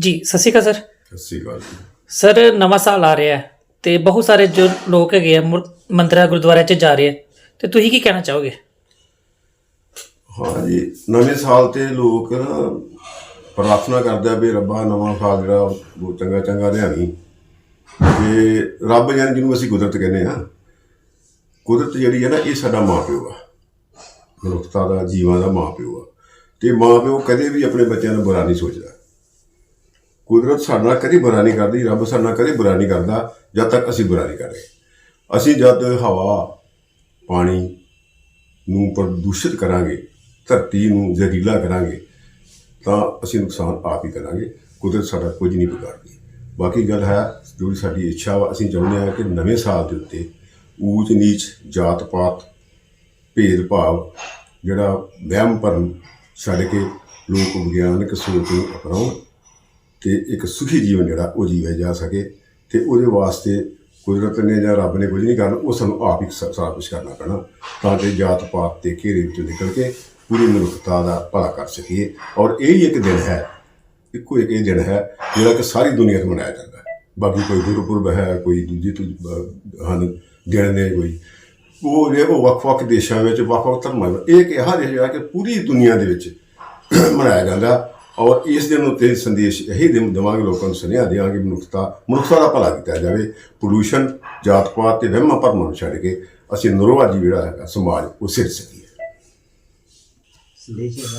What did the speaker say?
ਜੀ ਸਤਿ ਸ਼੍ਰੀ ਅਕਾਲ ਸਰ। ਸਤਿ ਸ਼੍ਰੀ ਅਕਾਲ ਜੀ। ਸਰ ਨਵਾਂ ਸਾਲ ਆ ਰਿਹਾ ਹੈ ਤੇ ਬਹੁਤ ਸਾਰੇ ਜੋ ਲੋਕ ਹੈਗੇ ਆ ਮੁਰ- ਮੰਦਿਰਾਂ ਗੁਰਦੁਆਰਿਆਂ 'ਚ ਜਾ ਰਹੇ ਆ ਤੇ ਤੁਸੀਂ ਕੀ ਕਹਿਣਾ ਚਾਹੋਗੇ? ਹਾਂ ਜੀ ਨਵੇਂ ਸਾਲ ਤੇ ਲੋਕ ਨਾ ਪ੍ਰਾਰਥਨਾ ਕਰਦੇ ਆ ਵੀ ਰੱਬਾ ਨਵਾਂ ਸਾਲ ਜਿਹੜਾ ਉਹ ਚੰਗਾ ਚੰਗਾ ਲਿਆਵੀਂ। ਤੇ ਰੱਬ ਜਾਨ ਜਿਹਨੂੰ ਅਸੀਂ ਕੁਦਰਤ ਕਹਿੰਦੇ ਆ ਕੁਦਰਤ ਜਿਹੜੀ ਹੈ ਨਾ ਇਹ ਸਾਡਾ ਮਾਪਿਓ ਆ। ਮਨੁੱਖਤਾ ਦਾ ਜੀਵਾਂ ਦਾ ਮਾਪਿਓ ਆ। ਤੇ ਮਾਪਿਓ ਕਦੇ ਵੀ ਆਪਣੇ ਬੱਚਿਆਂ ਨੂੰ ਬੁਰਾ ਨਹੀਂ ਸੋਚਦਾ। ਕੁਦਰਤ ਸਾਡੇ ਨਾਲ ਕਦੇ ਬੁਰਾ ਨਹੀਂ ਕਰਦੀ, ਰੱਬ ਸਾਡੇ ਨਾਲ ਕਦੇ ਬੁਰਾ ਨਹੀਂ ਕਰਦਾ, ਜਦ ਤੱਕ ਅਸੀਂ ਬੁਰਾ ਨਹੀਂ ਕਰਦੇ। ਅਸੀਂ ਜਦ ਹਵਾ, ਪਾਣੀ ਨੂੰ ਪ੍ਰਦੂਸ਼ਿਤ ਕਰਾਂਗੇ, ਧਰਤੀ ਨੂੰ ਜ਼ਹਿਰੀਲਾ ਕਰਾਂਗੇ, ਤਾਂ ਅਸੀਂ ਨੁਕਸਾਨ ਆਪ ਹੀ ਕਰਾਂਗੇ। ਕੁਦਰਤ ਸਾਡਾ ਕੁਝ ਨਹੀਂ ਵਿਗਾੜਦੀ। ਬਾਕੀ ਗੱਲ ਹੈ, ਜਿਹੜੀ ਸਾਡੀ ਇੱਛਾ ਵਾ, ਅਸੀਂ ਚਾਹੁੰਦੇ ਹਾਂ ਕਿ ਨਵੇਂ ਸਾਲ ਦੇ ਉੱਤੇ ਊਚ ਨੀਚ ਜਾਤ ਪਾਤ, ਭੇਦ ਭਾਵ, ਜਿਹੜਾ ਵਹਿਮ ਭਰਮ ਛੱਡ ਕੇ ਲੋਕ ਵਿਗਿਆਨਕ ਸੋਚ ਨੂੰ ਅਪਣਾਉਣ। ਤੇ ਇੱਕ ਸੁਖੀ ਜੀਵਨ ਜਿਹੜਾ ਉਹ ਜੀਵਿਆ ਜਾ ਸਕੇ ਤੇ ਉਹਦੇ ਵਾਸਤੇ ਕੁਦਰਤ ਨੇ ਜਾਂ ਰੱਬ ਨੇ ਕੁਝ ਨਹੀਂ ਕਰਨਾ, ਉਹ ਸਾਨੂੰ ਆਪ ਹੀ ਸਾਰਾ ਕੁਛ ਕਰਨਾ ਪੈਣਾ ਤਾਂ ਕਿ ਜਾਤ ਪਾਤ ਤੇ ਘੇਰੇ ਵਿੱਚੋਂ ਨਿਕਲ ਕੇ ਪੂਰੀ ਮਨੁੱਖਤਾ ਦਾ ਭਲਾ ਕਰ ਸਕੀਏ। ਔਰ ਇਹ ਹੀ ਇੱਕ ਦਿਨ ਹੈ, ਇੱਕੋ ਇੱਕ ਇਹ ਦਿਨ ਹੈ ਜਿਹੜਾ ਕਿ ਸਾਰੀ ਦੁਨੀਆ 'ਤੇ ਮਨਾਇਆ ਜਾਂਦਾ ਹੈ। ਬਾਕੀ ਕੋਈ ਗੁਰਪੁਰਬ ਹੈ, ਕੋਈ ਦੂਜੀ ਹਨ, ਦਿਨ ਨੇ ਕੋਈ। ਉਹ ਨੇ ਉਹ ਵੱਖ-ਵੱਖ ਦੇਸ਼ਾਂ ਵਿੱਚ, ਵੱਖ-ਵੱਖ ਧਰਮਾਂ ਵਿੱਚ, ਇਹ ਇੱਕ ਇਹੋ ਜਿਹੜਾ ਕਿ ਪੂਰੀ ਦੁਨੀਆ ਦੇ ਵਿੱਚ ਮਨਾਇਆ ਜਾਂਦਾ। ਔਰ ਇਸ ਦਿਨ ਉੱਤੇ ਸੰਦੇਸ਼ ਇਹੀ ਦੇ- ਦੇਵਾਂਗੇ ਲੋਕਾਂ ਨੂੰ ਸੁਨੇਹਾ ਦੇਵਾਂਗੇ ਮਨੁੱਖਤਾ ਮਨੁੱਖਤਾ ਦਾ ਭਲਾ ਕੀਤਾ ਜਾਵੇ। ਪੋਲੂਸ਼ਨ ਜਾਤ ਪਾਤ ਤੇ ਵਹਿਮਾਂ ਭਰਮਾਂ ਨੂੰ ਛੱਡ ਕੇ ਅਸੀਂ ਨਰੋਆ ਜਿਹੜਾ ਹੈਗਾ ਸਮਾਜ, ਉਹ ਸਿਰ ਸਕੀਏ।